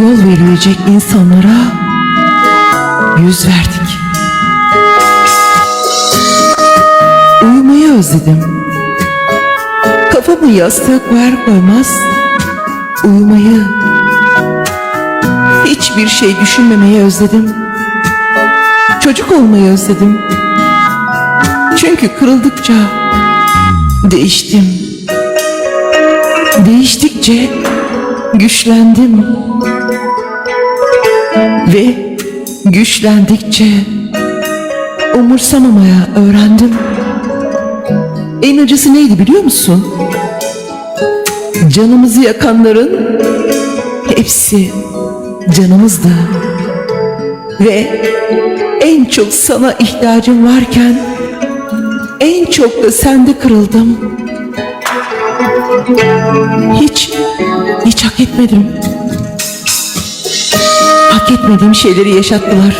yol verilecek insanlara yüz verdik. Uyumayı özledim. Kafamı yastığa koyar koymaz uyumayı, hiçbir şey düşünmemeyi özledim. Çocuk olmayı özledim. Çünkü kırıldıkça değiştim. Değiştikçe güçlendim. Ve güçlendikçe umursamamaya öğrendim. En acısı neydi biliyor musun? Canımızı yakanların hepsi canımızdı. Ve en çok sana ihtiyacım varken en çok da sende kırıldım. Hiç, hiç hak etmedim. Hak etmediğim şeyleri yaşattılar.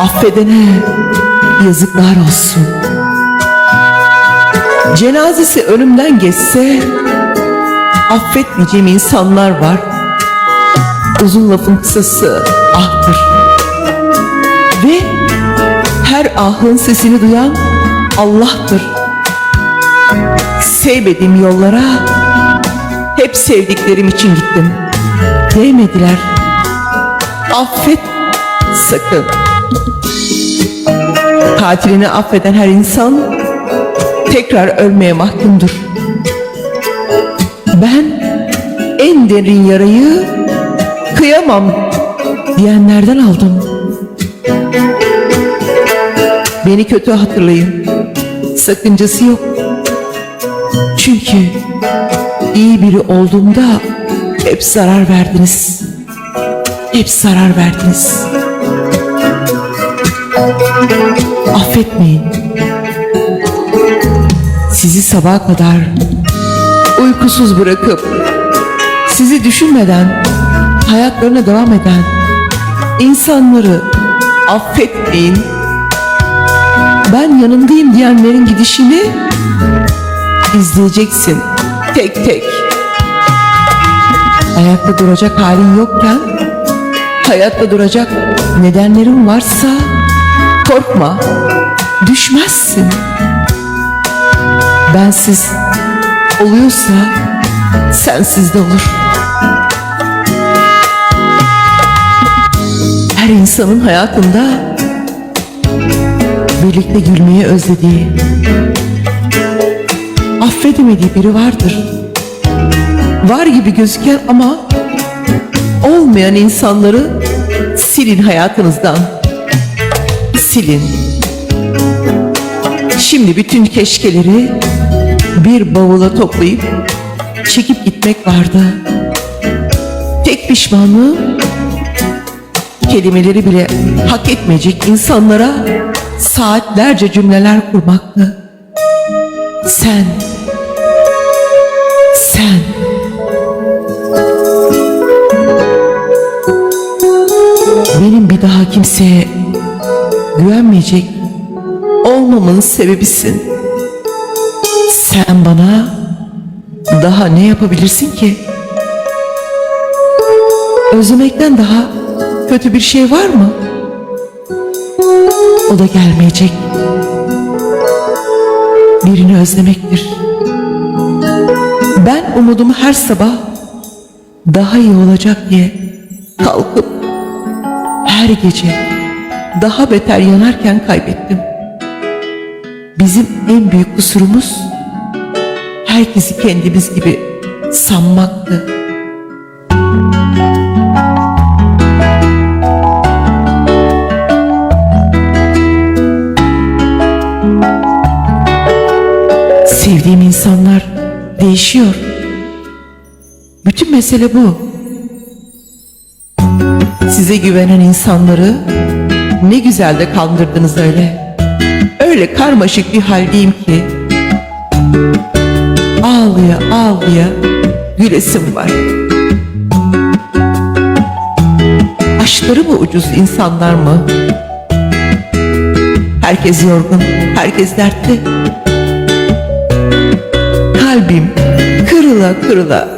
Affedene yazıklar olsun. Cenazesi önümden geçse affetmeyeceğim insanlar var. Uzun lafın kısası ahtır. Ve her ahın sesini duyan Allah'tır. Sevmediğim yollara hep sevdiklerim için gittim. Değmediler. Affet sakın. Katilini affeden her insan tekrar ölmeye mahkumdur. Ben en derin yarayı kıyamam diyenlerden aldım. Beni kötü hatırlayın. Sakıncası yok. Çünkü iyi biri olduğumda hep zarar verdiniz. Hep zarar verdiniz. Affetmeyin. Sizi sabaha kadar uykusuz bırakıp sizi düşünmeden hayatlarına devam eden insanları affetmeyin. Ben yanındayım diyenlerin gidişini izleyeceksin tek tek. Ayakta duracak halin yokken hayatta duracak nedenlerin varsa korkma düşmezsin. Bensiz oluyorsa sensiz de olur. Her insanın hayatında birlikte gülmeyi özlediği, affedemediği biri vardır. Var gibi gözüken ama olmayan insanları silin hayatınızdan. Silin. Şimdi bütün keşkeleri bir bavula toplayıp çekip gitmek vardı. Tek pişmanlığım kelimeleri bile hak etmeyecek insanlara saatlerce cümleler kurmaktı. Sen, sen. Benim bir daha kimseye güvenmeyecek olmamın sebebisin. Sen bana daha ne yapabilirsin ki? Özlemekten daha kötü bir şey var mı? O da gelmeyecek. Birini özlemektir. Ben umudumu her sabah daha iyi olacak diye kalkıp her gece daha beter yanarken kaybettim. Bizim en büyük kusurumuz herkesi kendimiz gibi sanmaktı. Sevdiğim insanlar değişiyor. Bütün mesele bu. Size güvenen insanları ne güzel de kandırdınız öyle. Öyle karmaşık bir haldeyim ki. Ağlıya ağlıya gülesim var. Aşkları mı ucuz insanlar mı? Herkes yorgun, herkes dertli. Kalbim kırıla kırıla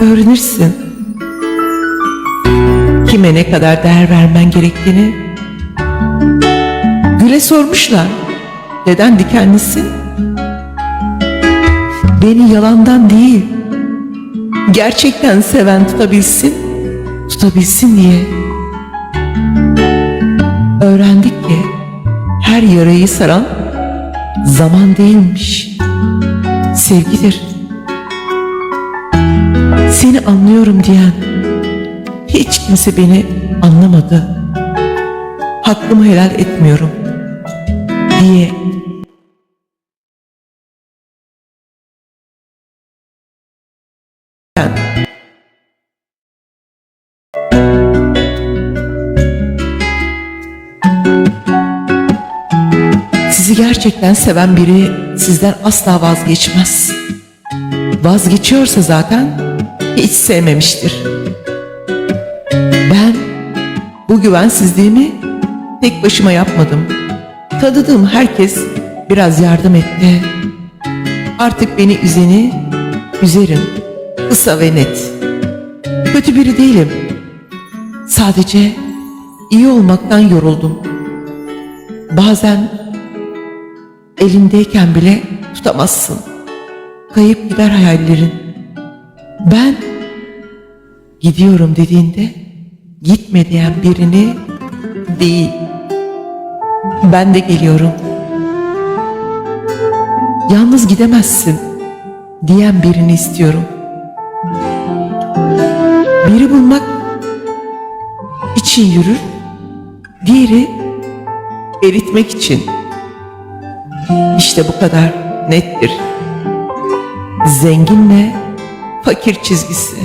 Öğrenirsin. Kime ne kadar değer vermen gerektiğini. Gül'e sormuşlar. Neden dikenlisin? Beni yalandan değil, gerçekten seven tutabilsin, tutabilsin diye. Öğrendik ki her yarayı saran zaman değilmiş, sevgidir. Seni anlıyorum diyen hiç kimse beni anlamadı. Hakkımı helal etmiyorum diye Gerçekten seven biri sizden asla vazgeçmez. Vazgeçiyorsa zaten hiç sevmemiştir. Ben bu güvensizliğimi tek başıma yapmadım. Tanıdığım herkes biraz yardım etti. Artık beni üzeni üzerim. Kısa ve net. Kötü biri değilim. Sadece iyi olmaktan yoruldum. Bazen elindeyken bile tutamazsın. Kayıp gider hayallerin. Ben gidiyorum dediğinde gitme diyen birini değil. Ben de geliyorum. Yalnız gidemezsin diyen birini istiyorum. Biri bulmak için yürür, diğeri eritmek için. İşte bu kadar nettir. Zenginle fakir çizgisi.